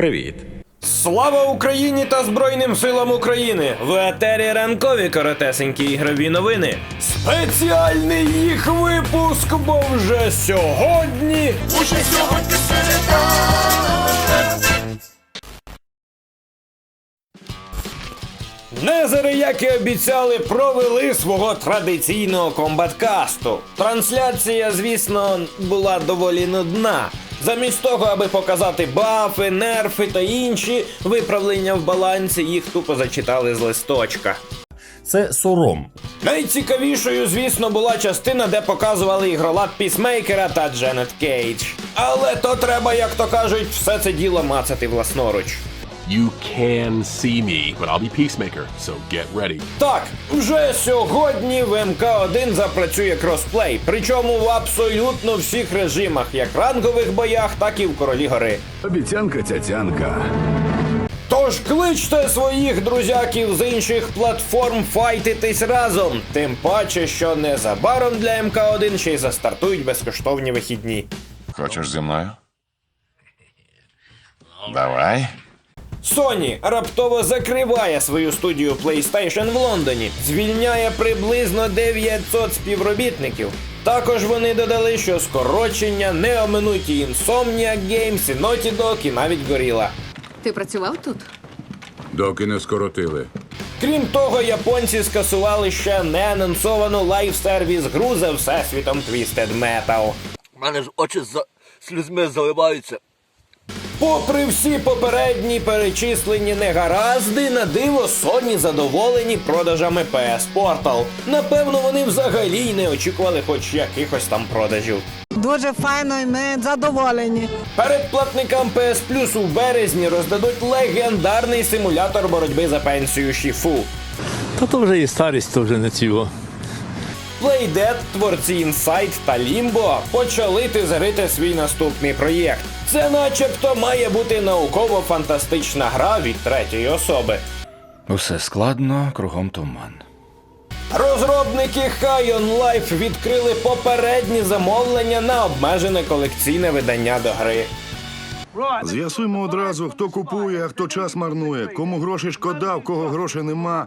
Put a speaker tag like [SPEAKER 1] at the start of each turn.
[SPEAKER 1] Привіт.
[SPEAKER 2] Слава Україні та Збройним силам України! В етері ранкові коротесенькі ігрові новини. Спеціальний їх випуск, бо вже сьогодні.
[SPEAKER 3] Уже сьогодні середа.
[SPEAKER 2] Незери, як і обіцяли, провели свого традиційного комбаткасту. Трансляція, звісно, була доволі нудна. Замість того, аби показати бафи, нерфи та інші виправлення в балансі, їх тупо зачитали з листочка.
[SPEAKER 1] Це сором.
[SPEAKER 2] Найцікавішою, звісно, була частина, де показували ігролад Пісмейкера та Дженет Кейдж. Але то треба, як то кажуть, все це діло мацати власноруч.
[SPEAKER 4] You can see me, but I'll be Peacemaker, so get ready.
[SPEAKER 2] Так, вже сьогодні в МК1 запрацює кросплей, причому в абсолютно всіх режимах, як рангових боях, так і в Королі Гори.
[SPEAKER 5] Обіцянка цяцянка.
[SPEAKER 2] Тож кличте своїх друзяків з інших платформ файтитись разом. Тим паче, що незабаром для МК1 ще й застартують безкоштовні вихідні.
[SPEAKER 6] Хочеш зі мною? Давай.
[SPEAKER 2] Sony раптово закриває свою студію PlayStation в Лондоні, звільняє приблизно 900 співробітників. Також вони додали, що скорочення не оминуть і Insomniac Games, і Naughty Dog, і навіть Gorilla.
[SPEAKER 7] Ти працював тут?
[SPEAKER 5] Доки не скоротили.
[SPEAKER 2] Крім того, японці скасували ще неанонсовану лайв-сервіс гру за всесвітом Twisted Metal.
[SPEAKER 8] У мене ж очі за слізьми заливаються.
[SPEAKER 2] Попри всі попередні перечислені негаразди, на диво Sony задоволені продажами PS Portal. Напевно, вони взагалі й не очікували хоч якихось там продажів.
[SPEAKER 9] Дуже файно і ми задоволені.
[SPEAKER 2] Перед платникам PS Plus у березні роздадуть легендарний симулятор боротьби за пенсію Шіфу.
[SPEAKER 10] Та то вже і старість, то вже не цього.
[SPEAKER 2] Playdead, творці Insight та Limbo почали тизерити свій наступний проєкт. Це начебто має бути науково-фантастична гра від третьої особи.
[SPEAKER 1] Усе складно, кругом туман.
[SPEAKER 2] Розробники High on Life відкрили попередні замовлення на обмежене колекційне видання до гри.
[SPEAKER 5] З'ясуємо одразу, хто купує, а хто час марнує, кому гроші шкода, в кого грошей нема.